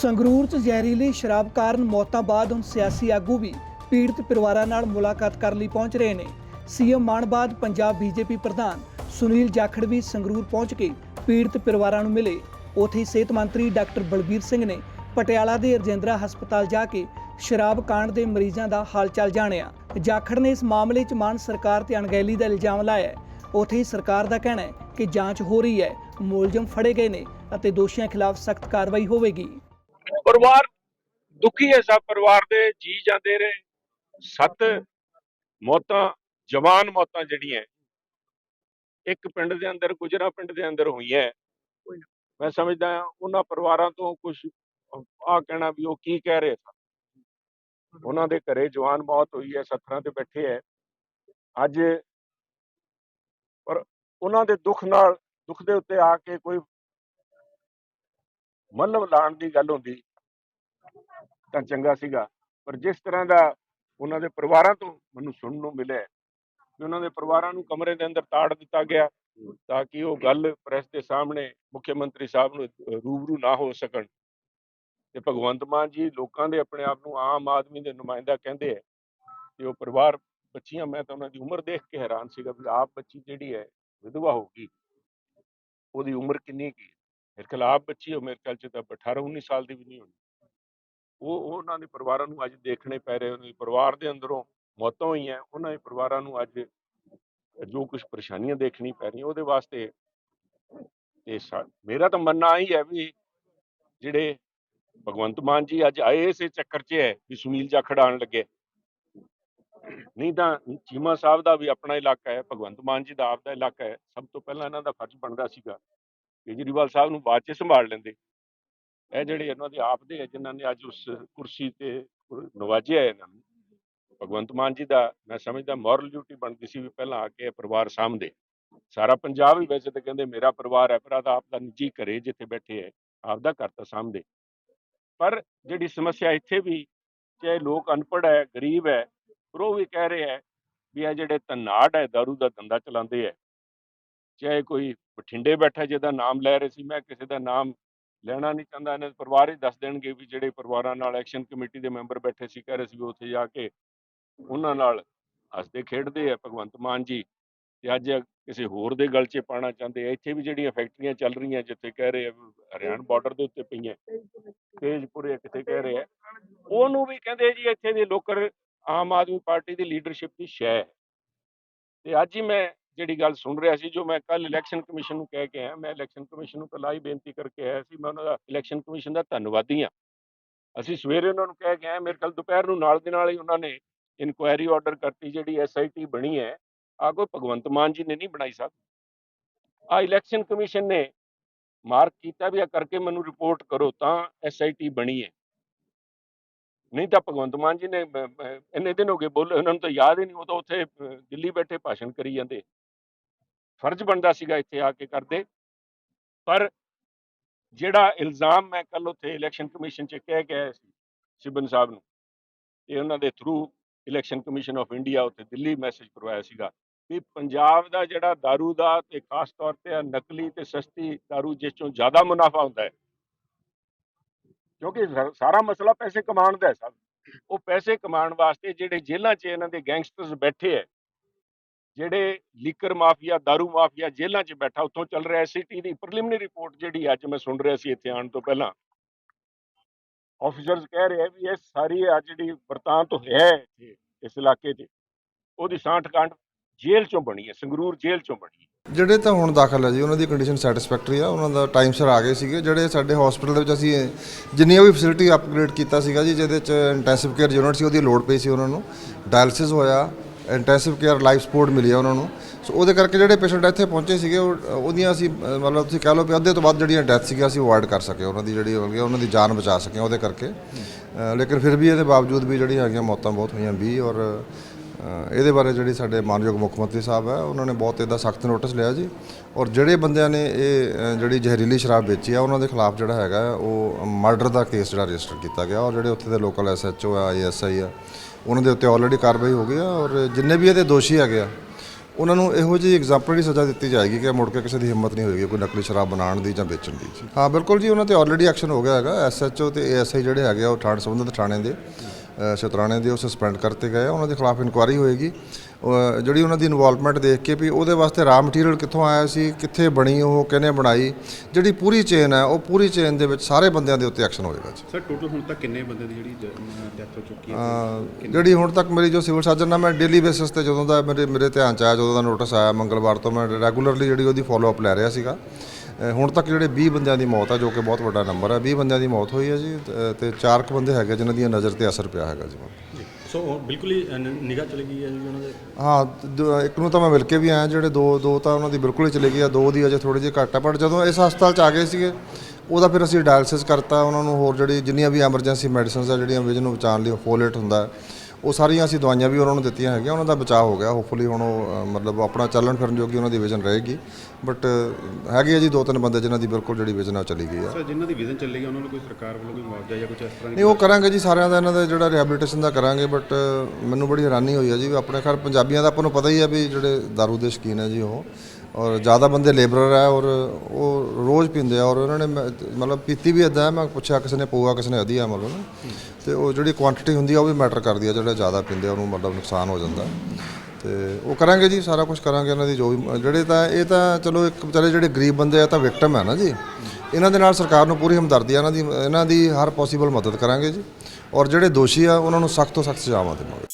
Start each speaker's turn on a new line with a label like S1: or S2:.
S1: ਸੰਗਰੂਰ 'ਚ ਜ਼ਹਿਰੀਲੀ ਸ਼ਰਾਬ ਕਾਰਨ ਮੌਤਾਂ ਬਾਅਦ ਹੁਣ ਸਿਆਸੀ ਆਗੂ ਵੀ ਪੀੜਤ ਪਰਿਵਾਰਾਂ ਨਾਲ ਮੁਲਾਕਾਤ ਕਰਨ ਲਈ ਪਹੁੰਚ ਰਹੇ ਨੇ। ਸੀਐਮ ਮਾਨ ਬਾਅਦ ਪੰਜਾਬ ਬੀਜੇਪੀ ਪ੍ਰਧਾਨ ਸੁਨੀਲ ਜਾਖੜ ਵੀ ਸੰਗਰੂਰ ਪਹੁੰਚ ਕੇ ਪੀੜਤ ਪਰਿਵਾਰਾਂ ਨੂੰ ਮਿਲੇ। ਉੱਥੇ ਹੀ ਸਿਹਤ ਮੰਤਰੀ ਡਾਕਟਰ ਬਲਬੀਰ ਸਿੰਘ ਨੇ ਪਟਿਆਲਾ ਦੇ ਰਜਿੰਦਰਾ ਹਸਪਤਾਲ ਜਾ ਕੇ ਸ਼ਰਾਬ ਕਾਂਡ ਦੇ ਮਰੀਜ਼ਾਂ ਦਾ ਹਾਲਚਾਲ ਜਾਣਿਆ। ਜਾਖੜ ਨੇ ਇਸ ਮਾਮਲੇ 'ਚ ਮਾਨ ਸਰਕਾਰ ਤੇ ਅਣਗਹਿਲੀ ਦਾ ਇਲਜ਼ਾਮ ਲਾਇਆ ਹੈ। ਉੱਥੇ ਹੀ ਸਰਕਾਰ ਦਾ ਕਹਿਣਾ ਹੈ ਕਿ ਜਾਂਚ ਹੋ ਰਹੀ ਹੈ, ਮੁਲਜ਼ਮ ਫੜੇ ਗਏ ਨੇ ਅਤੇ ਦੋਸ਼ੀਆਂ ਖਿਲਾਫ ਸਖਤ ਕਾਰਵਾਈ ਹੋਵੇਗੀ।
S2: ਪਰਿਵਾਰ ਦੁਖੀ ਹੈ ਸਭ ਪਰਿਵਾਰ ਦੇ, ਜੀ ਜਾਂਦੇ ਰਹੇ ਸੱਤ ਮੌਤਾਂ, ਜਵਾਨ ਮੌਤਾਂ ਜਿਹੜੀਆਂ, ਇੱਕ ਪਿੰਡ ਦੇ ਅੰਦਰ, ਗੁਜਰਾ ਪਿੰਡ ਦੇ ਅੰਦਰ ਹੋਈਆਂ। ਮੈਂ ਸਮਝਦਾ ਉਹਨਾਂ ਪਰਿਵਾਰਾਂ ਤੋਂ ਕੁਝ ਆ ਕਹਿਣਾ ਵੀ ਉਹ ਕੀ ਕਹਿ ਰਹੇ ਸਨ। ਉਹਨਾਂ ਦੇ ਘਰੇ ਜਵਾਨ ਮੌਤ ਹੋਈ ਹੈ, ਸੱਥਰਾਂ ਤੇ ਬੈਠੇ ਹੈ। ਅੱਜ ਪਰ ਉਹਨਾਂ ਦੇ ਦੁੱਖ ਨਾਲ, ਦੁੱਖ ਦੇ ਉੱਤੇ ਆ ਕੇ ਕੋਈ ਮੱਲਵ ਲਾਣ ਦੀ ਗੱਲ ਹੁੰਦੀ ਤਾਂ ਚੰਗਾ ਸੀਗਾ। ਪਰ ਜਿਸ ਤਰ੍ਹਾਂ ਦਾ ਉਹਨਾਂ ਦੇ ਪਰਿਵਾਰਾਂ ਤੋਂ ਮੈਨੂੰ ਸੁਣਨ ਨੂੰ ਮਿਲਿਆ ਕਿ ਉਹਨਾਂ ਦੇ ਪਰਿਵਾਰਾਂ ਨੂੰ ਕਮਰੇ ਦੇ ਅੰਦਰ ਤਾੜ ਦਿੱਤਾ ਗਿਆ ਤਾਂ ਕਿ ਉਹ ਗੱਲ ਪ੍ਰੈਸ ਦੇ ਸਾਹਮਣੇ ਮੁੱਖ ਮੰਤਰੀ ਸਾਹਿਬ ਨੂੰ ਰੂਬਰੂ ਨਾ ਹੋ ਸਕਣ। ਤੇ ਭਗਵੰਤ ਮਾਨ ਜੀ ਲੋਕਾਂ ਦੇ ਆਪਣੇ ਆਪ ਨੂੰ ਆਮ ਆਦਮੀ ਦੇ ਨੁਮਾਇੰਦਾ ਕਹਿੰਦੇ ਹੈ ਕਿ ਉਹ ਪਰਿਵਾਰ ਬੱਚੀਆਂ, ਮੈਂ ਤਾਂ ਉਹਨਾਂ ਦੀ ਉਮਰ ਦੇਖ ਕੇ ਹੈਰਾਨ ਸੀਗਾ ਵੀ ਆਪ ਬੱਚੀ ਜਿਹੜੀ ਹੈ ਵਿਧਵਾ ਹੋ ਗਈ। ਉਹਦੀ ਉਮਰ ਕਿੰਨੀ ਕੀ ਮੇਰੇ ਖਿਆਲ ਆਪ ਬੱਚੀ ਉਹ ਮੇਰੇ ਖਿਆਲ ਚ ਤਾਂ 18 19 ਸਾਲ ਦੀ ਵੀ ਨਹੀਂ ਹੋਣੀ। ਉਹ ਉਹਨਾਂ ਦੇ ਪਰਿਵਾਰਾਂ ਨੂੰ ਅੱਜ ਦੇਖਣੇ ਪੈ ਰਹੇ ਉਹਨਾਂ ਪਰਿਵਾਰ ਦੇ ਅੰਦਰੋਂ ਮੌਤਾਂ ਹੋਈਆਂ, ਉਹਨਾਂ ਦੇ ਪਰਿਵਾਰਾਂ ਨੂੰ ਅੱਜ ਜੋ ਕੁਝ ਪਰੇਸ਼ਾਨੀਆਂ ਦੇਖਣੀ ਪੈ ਰਹੀਆਂ, ਉਹਦੇ ਵਾਸਤੇ ਇਹ ਮੇਰਾ ਤਾਂ ਮੰਨਣਾ ਹੀ ਹੈ ਵੀ ਜਿਹੜੇ ਭਗਵੰਤ ਮਾਨ ਜੀ ਅੱਜ ਆਏ ਇਸੇ ਚੱਕਰ 'ਚ ਹੈ ਵੀ ਸੁਨੀਲ ਜਾਖੜ ਆਉਣ ਲੱਗੇ। ਨਹੀਂ ਤਾਂ ਚੀਮਾ ਸਾਹਿਬ ਦਾ ਵੀ ਆਪਣਾ ਇਲਾਕਾ ਹੈ, ਭਗਵੰਤ ਮਾਨ ਜੀ ਦਾ ਆਪਦਾ ਇਲਾਕਾ ਹੈ, ਸਭ ਤੋਂ ਪਹਿਲਾਂ ਇਹਨਾਂ ਦਾ ਫਰਜ਼ ਬਣਦਾ ਸੀਗਾ ਕੇਜਰੀਵਾਲ ਸਾਹਿਬ ਨੂੰ ਬਾਅਦ 'ਚ ਸੰਭਾਲ ਲੈਂਦੇ। ਇਹ ਜਿਹੜੇ ਇਹਨਾਂ ਦੇ ਆਪ ਦੇ ਹੈ ਜਿਨ੍ਹਾਂ ਨੇ ਅੱਜ ਉਸ ਕੁਰਸੀ ਤੇ ਨਵਾਜਿਆ ਹੈ ਇਹਨਾਂ ਨੂੰ ਭਗਵੰਤ ਮਾਨ ਜੀ ਦਾ ਮੈਂ ਸਮਝਦਾ ਮੋਰਲ ਡਿਊਟੀ ਬਣਦੀ ਸੀ ਵੀ ਪਹਿਲਾਂ ਆ ਕੇ ਪਰਿਵਾਰ ਸਾਂਭਦੇ। ਸਾਰਾ ਪੰਜਾਬ ਹੀ ਵੈਸੇ ਤਾਂ ਕਹਿੰਦੇ ਮੇਰਾ ਪਰਿਵਾਰ ਹੈ ਪਰ ਆਦਾ ਆਪ ਦਾ ਨਿੱਜੀ ਘਰੇ ਜਿੱਥੇ ਬੈਠੇ ਹੈ ਆਪਦਾ ਘਰ ਤਾਂ ਸਾਂਭਦੇ। ਪਰ ਜਿਹੜੀ ਸਮੱਸਿਆ ਇੱਥੇ ਵੀ ਚਾਹੇ ਲੋਕ ਅਨਪੜ੍ਹ ਹੈ ਗਰੀਬ ਹੈ ਪਰ ਉਹ ਵੀ ਕਹਿ ਰਹੇ ਹੈ ਵੀ ਇਹ ਜਿਹੜੇ ਤਨਾੜ ਹੈ ਦਾਰੂ ਦਾ ਧੰਦਾ ਚਲਾਉਂਦੇ ਹੈ ਚਾਹੇ ਕੋਈ ਬਠਿੰਡੇ ਬੈਠਾ ਜਿਹਦਾ ਨਾਮ ਲੈ ਰਹੇ ਸੀ ਮੈਂ ਕਿਸੇ ਦਾ ਨਾਮ ਲੈਣਾ ਨਹੀਂ ਚਾਹੁੰਦਾ। ਇਹਨਾਂ ਦੇ ਪਰਿਵਾਰ ਹੀ ਦੱਸ ਦੇਣਗੇ ਵੀ ਜਿਹੜੇ ਪਰਿਵਾਰਾਂ ਨਾਲ ਐਕਸ਼ਨ ਕਮੇਟੀ ਦੇ ਮੈਂਬਰ ਬੈਠੇ ਸੀ ਕਹਿ ਰਹੇ ਸੀ ਵੀ ਉੱਥੇ ਜਾ ਕੇ ਉਹਨਾਂ ਨਾਲ ਹੱਸਦੇ ਖੇਡਦੇ ਆ ਭਗਵੰਤ ਮਾਨ ਜੀ। ਤੇ ਅੱਜ ਕਿਸੇ ਹੋਰ ਦੇ ਗਲ 'ਚ ਪਾਣਾ ਚਾਹੁੰਦੇ ਆ। ਇੱਥੇ ਵੀ ਜਿਹੜੀਆਂ ਫੈਕਟਰੀਆਂ ਚੱਲ ਰਹੀਆਂ ਜਿੱਥੇ ਕਹਿ ਰਹੇ ਆ ਹਰਿਆਣਾ ਬਾਰਡਰ ਦੇ ਉੱਤੇ ਪਈਆਂ। ਤੇਜਪੁਰੇ ਕਿਤੇ ਕਹਿ ਰਹੇ ਆ। ਉਹਨੂੰ ਵੀ ਕਹਿੰਦੇ ਜੀ ਇੱਥੇ ਦੇ ਲੋਕਰ ਆਮ ਆਦਮੀ ਪਾਰਟੀ ਦੀ ਲੀਡਰਸ਼ਿਪ ਦੀ ਸ਼ੈ। ਤੇ ਅੱਜ ਹੀ ਮੈਂ ਜਿਹੜੀ ਗੱਲ ਸੁਣ ਰਿਹਾ ਸੀ, ਜੋ ਮੈਂ ਕੱਲ ਇਲੈਕਸ਼ਨ ਕਮਿਸ਼ਨ ਨੂੰ ਕਹਿ ਕੇ ਆਇਆ, ਮੈਂ ਇਲੈਕਸ਼ਨ ਕਮਿਸ਼ਨ ਨੂੰ ਪਹਿਲਾਂ ਹੀ ਬੇਨਤੀ ਕਰਕੇ ਆਇਆ ਸੀ, ਮੈਂ ਉਹਨਾਂ ਦਾ ਇਲੈਕਸ਼ਨ ਕਮਿਸ਼ਨ ਦਾ ਧੰਨਵਾਦੀ ਹਾਂ। ਅਸੀਂ ਸਵੇਰੇ ਉਹਨਾਂ ਨੂੰ ਕਹਿ ਕੇ ਆਏ, ਮੇਰੇ ਕੱਲ ਦੁਪਹਿਰ ਨੂੰ ਨਾਲ ਦੇ ਨਾਲ ਹੀ ਉਹਨਾਂ ਨੇ ਇਨਕੁਆਇਰੀ ਆਰਡਰ ਕਰਤੀ, ਜਿਹੜੀ ਐਸਆਈਟੀ ਬਣੀ ਹੈ ਆ ਕੋਈ ਭਗਵੰਤ ਮਾਨ ਜੀ ਨੇ ਨਹੀਂ ਬਣਾਈ ਸਾਹਿਬ ਆ ਇਲੈਕਸ਼ਨ ਕਮਿਸ਼ਨ ਨੇ ਮਾਰਕ ਕੀਤਾ ਵੀ ਆ ਕਰਕੇ ਮੈਨੂੰ ਰਿਪੋਰਟ ਕਰੋ ਤਾਂ ਐਸਆਈਟੀ ਬਣੀ ਹੈ। ਨਹੀਂ ਤਾਂ ਭਗਵੰਤ ਮਾਨ ਜੀ ਨੇ ਇੰਨੇ ਦਿਨ ਹੋ ਗਏ ਬੋਲੇ, ਉਹਨਾਂ ਨੂੰ ਤਾਂ ਯਾਦ ਹੀ ਨਹੀਂ, ਉਹ ਤਾਂ ਉੱਥੇ ਦਿੱਲੀ ਬੈਠੇ ਭਾਸ਼ਣ ਕਰੀ ਜਾਂਦੇ। ਫਰਜ਼ ਬਣਦਾ ਸੀਗਾ ਇੱਥੇ ਆ ਕੇ ਕਰਦੇ ਪਰ ਜਿਹੜਾ ਇਲਜ਼ਾਮ ਮੈਂ ਕੱਲ ਉੱਥੇ ਇਲੈਕਸ਼ਨ ਕਮਿਸ਼ਨ 'ਚ ਕਹਿ ਕੇ ਆਇਆ ਸੀ ਸਿਬਨ ਸਾਹਿਬ ਨੂੰ ਇਹ ਉਹਨਾਂ ਦੇ through election commission of India ਉੱਤੇ ਦਿੱਲੀ ਮੈਸੇਜ ਕਰਵਾਇਆ ਸੀਗਾ ਵੀ ਪੰਜਾਬ ਦਾ ਜਿਹੜਾ दारू ਦਾ ਤੇ ਖਾਸ ਤੌਰ ਤੇ ਆਹ ਨਕਲੀ ਤੇ ਸਸਤੀ दारू ਜਿਸ ਚੋਂ ਜ਼ਿਆਦਾ ਮੁਨਾਫਾ ਹੁੰਦਾ ਹੈ ਕਿਉਂਕਿ ਸਾ- ਸਾਰਾ ਮਸਲਾ ਪੈਸੇ ਕਮਾਉਣ ਦਾ ਹੈ ਸਭ ਉਹ ਪੈਸੇ ਕਮਾਉਣ ਵਾਸਤੇ ਜਿਹੜੇ ਜੇਲ੍ਹਾਂ 'ਚ ਇਹਨਾਂ ਦੇ ਗੈਂਗਸਟਰਸ ਬੈਠੇ ਹੈ ਜਿਹੜੇ ਲੀਕਰ ਮਾਫੀਆ, दारू ਮਾਫੀਆ ਜੇਲ੍ਹਾਂ 'ਚ ਬੈਠਾ, ਉੱਥੋਂ ਚੱਲ ਰਿਹਾ ਸਿਟੀ ਦੀ ਪ੍ਰੀਲਿਮਿਨਰੀ ਰਿਪੋਰਟ ਜਿਹੜੀ ਅੱਜ ਮੈਂ ਸੁਣ ਰਿਹਾ ਸੀ ਇੱਥੇ ਆਉਣ ਤੋਂ ਪਹਿਲਾਂ। ਆਫੀਸਰਸ ਕਹਿ ਰਹੇ ਵੀ ਇਹ ਸਾਰੀ ਆ ਜਿਹੜੀ ਵਰਤਾਂਤ ਹੈ ਇੱਥੇ, ਇਸ ਇਲਾਕੇ 'ਚ। ਉਹਦੀ ਸਾਂਠ ਕਾਂਡ ਜੇਲ੍ਹ 'ਚੋਂ ਬਣੀ ਹੈ, ਸੰਗਰੂਰ ਜੇਲ੍ਹ 'ਚੋਂ ਬਣੀ ਹੈ।
S3: ਜਿਹੜੇ ਤਾਂ ਹੁਣ ਦਾਖਲ ਹੈ ਜੀ, ਉਹਨਾਂ ਦੀ ਕੰਡੀਸ਼ਨ ਸੈਟੀਸਫੈਕਟਰੀ ਆ, ਉਹਨਾਂ ਦਾ ਟਾਈਮ ਸਿਰ ਆ ਗਏ ਸੀਗੇ। ਜਿਹੜੇ ਸਾਡੇ ਹਸਪੀਟਲ ਦੇ ਵਿੱਚ ਅਸੀਂ, ਜਿੰਨੀਆਂ ਵੀ ਫੈਸਿਲਿਟੀ ਅਪਗ੍ਰੇਡ ਕੀਤਾ ਸੀਗਾ ਜੀ, ਜਿਹਦੇ ਚ ਇੰਟੈਂਸਿਵ ਕੇਅਰ ਯੂਨਿਟ ਸੀ, ਉਹਦੀ ਲੋਡ ਪਈ ਸੀ ਉਹਨਾਂ ਨੂੰ। ਡਾਇਲਿਸਿਸ ਹੋਇਆ ਇੰਟੈਂਸਿਵ ਕੇਅਰ ਲਾਈਫ ਸਪੋਰਟ ਮਿਲੀ ਮਿਲਿਆ ਉਹਨਾਂ ਨੂੰ। ਸੋ ਉਹਦੇ ਕਰਕੇ ਜਿਹੜੇ ਪੇਸ਼ੈਂਟ ਇੱਥੇ ਪਹੁੰਚੇ ਸੀਗੇ, ਉਹ- ਉਹਦੀਆਂ ਅਸੀਂ, ਮਤਲਬ ਤੁਸੀਂ ਕਹਿ ਲਓ ਵੀ ਅੱਧੇ ਤੋਂ ਵੱਧ ਜਿਹੜੀਆਂ ਡੈਥ ਸੀਗੀਆਂ, ਅਸੀਂ ਅਵੋਇਡ ਕਰ ਸਕੇ। ਉਹਨਾਂ ਦੀ ਜਿਹੜੀ ਹੋ ਗਈ ਉਹਨਾਂ ਦੀ ਜਾਨ ਬਚਾ ਸਕੇ ਉਹਦੇ ਕਰਕੇ। ਲੇਕਿਨ ਫਿਰ ਵੀ ਇਹਦੇ ਬਾਵਜੂਦ ਵੀ ਜਿਹੜੀਆਂ ਹੈਗੀਆਂ ਮੌਤਾਂ ਬਹੁਤ ਹੋਈਆਂ 20 ਔਰ ਇਹਦੇ ਬਾਰੇ ਜਿਹੜੀ ਸਾਡੇ ਮਾਨਯੋਗ ਮੁੱਖ ਮੰਤਰੀ ਸਾਹਿਬ ਹੈ, ਉਹਨਾਂ ਨੇ ਬਹੁਤ ਇਹਦਾ ਸਖਤ ਨੋਟਿਸ ਲਿਆ ਜੀ। ਔਰ ਜਿਹੜੇ ਬੰਦਿਆਂ ਨੇ ਇਹ ਜਿਹੜੀ ਜ਼ਹਿਰੀਲੀ ਸ਼ਰਾਬ ਵੇਚੀ ਆ, ਉਹਨਾਂ ਦੇ ਖਿਲਾਫ ਜਿਹੜਾ ਹੈਗਾ ਉਹ ਮਰਡਰ ਦਾ ਕੇਸ ਜਿਹੜਾ ਰਜਿਸਟਰ ਕੀਤਾ ਗਿਆ। ਔਰ ਜਿਹੜੇ ਉੱਥੇ ਦੇ ਲੋਕਲ ਐਸਐਚਓ ਆ ਆਈਐਸਆਈ ਆ, ਉਹਨਾਂ ਦੇ ਉੱਤੇ ਆਲਰੇਡੀ ਕਾਰਵਾਈ ਹੋ ਗਈ ਆ। ਔਰ ਜਿੰਨੇ ਵੀ ਇਹਦੇ ਦੋਸ਼ੀ ਹੈਗੇ ਆ, ਉਹਨਾਂ ਨੂੰ ਇਹੋ ਜਿਹੀ ਐਗਜ਼ਾਮਪਲਰੀ ਸਜ਼ਾ ਦਿੱਤੀ ਜਾਏਗੀ ਕਿ ਮੁੜ ਕੇ ਕਿਸੇ ਦੀ ਹਿੰਮਤ ਨਹੀਂ ਹੋਏਗੀ ਕੋਈ ਨਕਲੀ ਸ਼ਰਾਬ ਬਣਾਉਣ ਦੀ ਜਾਂ ਵੇਚਣ ਦੀ ਹਾਂ, ਬਿਲਕੁਲ ਜੀ, ਉਹਨਾਂ ਤੇ ਆਲਰੇਡੀ ਐਕਸ਼ਨ ਹੋ ਗਿਆ ਹੈਗਾ। ਐਸਐਚਓ ਤੇ ਏਐਸਆਈ ਜਿਹੜੇ ਹੈਗੇ ਆ, ਉਹ ਥਾਣੇ ਸੰਬੰਧਿਤ ਥਾਣੇ ਦੇ। ਸ਼ਤਰਾਣੇ ਦੇ ਉਹ ਸਸਪੈਂਡ ਕਰਤੇ ਗਏ ਉਹਨਾਂ ਦੇ ਖਿਲਾਫ ਇਨਕੁਆਰੀ ਹੋਏਗੀ। ਜਿਹੜੀ ਉਹਨਾਂ ਦੀ ਇਨਵੋਲਵਮੈਂਟ ਦੇਖ ਕੇ ਵੀ ਉਹਦੇ ਵਾਸਤੇ ਰਾ ਮਟੀਰੀਅਲ ਕਿੱਥੋਂ ਆਇਆ ਸੀ ਕਿੱਥੇ ਬਣੀ ਉਹ ਕਿਹਨੇ ਬਣਾਈ ਜਿਹੜੀ ਪੂਰੀ ਚੇਨ ਹੈ ਉਹ ਪੂਰੀ ਚੇਨ ਦੇ ਵਿੱਚ ਸਾਰੇ ਬੰਦਿਆਂ ਦੇ ਉੱਤੇ ਐਕਸ਼ਨ ਹੋਏਗਾ ਜੀ।
S4: ਸਰ ਟੋਟਲ ਹੁਣ ਤੱਕ ਕਿੰਨੇ ਬੰਦੇ ਦੀ ਜਿਹੜੀ ਡੈਥ ਹੋ ਚੁੱਕੀ ਹੈ
S3: ਜਿਹੜੀ ਹੁਣ ਤੱਕ ਮੇਰੀ ਜੋ ਸਿਵਲ ਸਰਜਨ ਨਾਲ ਮੈਂ ਡੇਲੀ ਬੇਸਿਸ ਤੇ ਜਦੋਂ ਦਾ ਮੇਰੇ ਮੇਰੇ ਧਿਆਨ ਚ ਆਇਆ ਜਦੋਂ ਦਾ ਨੋਟਿਸ ਆਇਆ ਮੰਗਲਵਾਰ ਤੋਂ ਮੈਂ ਰੈਗੂਲਰਲੀ ਜਿਹੜੀ ਉਹਦੀ ਫਾਲੋ ਅਪ ਲੈ ਰਿਹਾ ਸੀਗਾ। ਹੁਣ ਤੱਕ ਜਿਹੜੇ 20 ਬੰਦਿਆਂ ਦੀ ਮੌਤ ਹੈ ਜੋ ਕਿ ਬਹੁਤ ਵੱਡਾ ਨੰਬਰ ਹੈ 20 ਬੰਦਿਆਂ ਦੀ ਮੌਤ ਹੋਈ ਹੈ ਜੀ ਤੇ- 4 ਕੁ ਬੰਦੇ ਹੈਗੇ ਜਿਨ੍ਹਾਂ ਦੀਆਂ ਨਜ਼ਰ ਤੇ ਅਸਰ ਪਿਆ ਹੈਗਾ ਜੀ।
S4: ਸੋ ਬਿਲਕੁਲ ਹੀ ਨਿਗਾਹ ਚਲੀ ਗਈ ਹੈ ਜੀ ਉਹਨਾਂ ਦੇ?
S3: ਹਾਂ ਇੱਕ ਨੂੰ ਤਾਂ ਮੈਂ ਮਿਲ ਕੇ ਵੀ ਆਇਆ ਜਿਹੜੇ ਦੋ ਦੋ ਤਾਂ ਉਹਨਾਂ ਦੀ ਬਿਲਕੁਲ ਹੀ ਚਲੇ ਗਈ ਆ ਦੋ ਦੀ ਅਜੇ ਥੋੜੀ ਜਿਹੀ ਘੱਟ ਆ ਪਰ ਜਦੋਂ ਇਸ ਹਸਪਤਾਲ ਚ ਆ ਗਏ ਸੀਗੇ ਉਹਦਾ ਫਿਰ ਅਸੀਂ ਡਾਇਲਿਸਿਸ ਕਰਤਾ ਉਹਨਾਂ ਨੂੰ ਹੋਰ ਜਿਹੜੀ ਜਿੰਨੀਆਂ ਵੀ ਐਮਰਜੈਂਸੀ ਮੈਡੀਸਿਨਸ ਆ ਜਿਹੜੀਆਂ ਵਿਜਨ ਨੂੰ ਬਚਾਉਣ ਲਈ ਫੋਲੇਟ ਹੁੰਦਾ। ਹੈ, ਉਹ ਸਾਰੀਆਂ ਅਸੀਂ ਦਵਾਈਆਂ ਵੀ ਉਹਨਾਂ ਨੂੰ ਦਿੱਤੀਆਂ ਹੈਗੀਆਂ ਉਹਨਾਂ ਦਾ ਬਚਾਅ ਹੋ ਗਿਆ ਹੋਪਫੁਲੀ ਹੁਣ ਉਹ ਮਤਲਬ ਆਪਣਾ ਚੱਲਣ ਫਿਰਨ ਜੋਗੀ ਉਹਨਾਂ ਦੀ ਵਿਜਨ ਰਹੇਗੀ ਬਟ ਹੈਗੇ ਆ ਜੀ ਦੋ ਤਿੰਨ ਬੰਦੇ ਜਿਨ੍ਹਾਂ ਦੀ ਬਿਲਕੁਲ ਜਿਹੜੀ ਵਿਜਨ ਆ ਚਲੀ ਗਈ ਆ।
S4: ਸਰ ਜਿਨ੍ਹਾਂ ਦੀ ਵਿਜ਼ਨ ਚੱਲੇਗੀ ਉਹਨਾਂ ਨੂੰ ਕੋਈ ਸਰਕਾਰ ਵੱਲੋਂ ਕੋਈ ਮੁਆਵਜ਼ਾ ਜਾਂ ਕੁਝ ਇਸ ਤਰ੍ਹਾਂ
S3: ਨਹੀਂ ਉਹ ਕਰਾਂਗੇ ਜੀ ਸਾਰਿਆਂ ਦਾ ਇਹਨਾਂ ਦਾ ਜਿਹੜਾ ਰਿਹੈਬਿਲਿਟੇਸ਼ਨ ਦਾ ਕਰਾਂਗੇ ਬਟ ਮੈਨੂੰ ਬੜੀ ਹੈਰਾਨੀ ਹੋਈ ਹੈ ਜੀ ਵੀ ਆਪਣੇ ਖੈਰ ਪੰਜਾਬੀਆਂ ਦਾ ਆਪਾਂ ਨੂੰ ਪਤਾ ਹੀ ਹੈ ਵੀ ਜਿਹੜੇ दारू ਦੇ ਸ਼ਕੀਨ ਹੈ ਜੀ ਉਹ। ਔਰ ਜ਼ਿਆਦਾ ਬੰਦੇ ਲੇਬਰਰ ਹੈ ਔਰ ਉਹ ਰੋਜ਼ ਪੀਂਦੇ ਆ ਔਰ ਉਹਨਾਂ ਨੇ ਮੈਂ ਮਤਲਬ ਪੀਤੀ ਵੀ ਇਦਾਂ ਮੈਂ ਪੁੱਛਿਆ ਕਿਸੇ ਨੇ ਪਊਆ ਕਿਸੇ ਨੇ ਅਧੀਆ ਮਤਲਬ ਨਾ। ਤੇ ਉਹ ਜਿਹੜੀ ਕੁਆਂਟੀਟੀ ਹੁੰਦੀ ਆ, ਉਹ ਵੀ ਮੈਟਰ ਕਰਦੀ ਆ, ਜਿਹੜਾ ਜ਼ਿਆਦਾ ਪੀਂਦੇ ਆ, ਉਹਨੂੰ ਮਤਲਬ ਨੁਕਸਾਨ ਹੋ ਜਾਂਦਾ। ਤੇ ਉਹ ਕਰਾਂਗੇ ਜੀ, ਸਾਰਾ ਕੁਝ ਕਰਾਂਗੇ ਇਹਨਾਂ ਦੀ, ਜੋ ਵੀ ਜਿਹੜੇ ਤਾਂ, ਇਹ ਤਾਂ ਚਲੋ ਇੱਕ ਵਿਚਾਰੇ ਜਿਹੜੇ ਗਰੀਬ ਬੰਦੇ ਆ ਤਾਂ ਵਿਕਟਮ ਹੈ ਨਾ ਜੀ। ਇਹਨਾਂ ਦੇ ਨਾਲ ਸਰਕਾਰ ਨੂੰ ਪੂਰੀ ਹਮਦਰਦੀ ਆ, ਇਹਨਾਂ ਦੀ ਇਹਨਾਂ ਦੀ ਹਰ ਪੋਸੀਬਲ ਮਦਦ ਕਰਾਂਗੇ ਜੀ। ਔਰ ਜਿਹੜੇ ਦੋਸ਼ੀ ਆ, ਉਹਨਾਂ ਨੂੰ ਸਖਤ ਤੋਂ ਸਖਤ ਸਜ਼ਾਵਾਂ ਦੇਵਾਂਗੇ।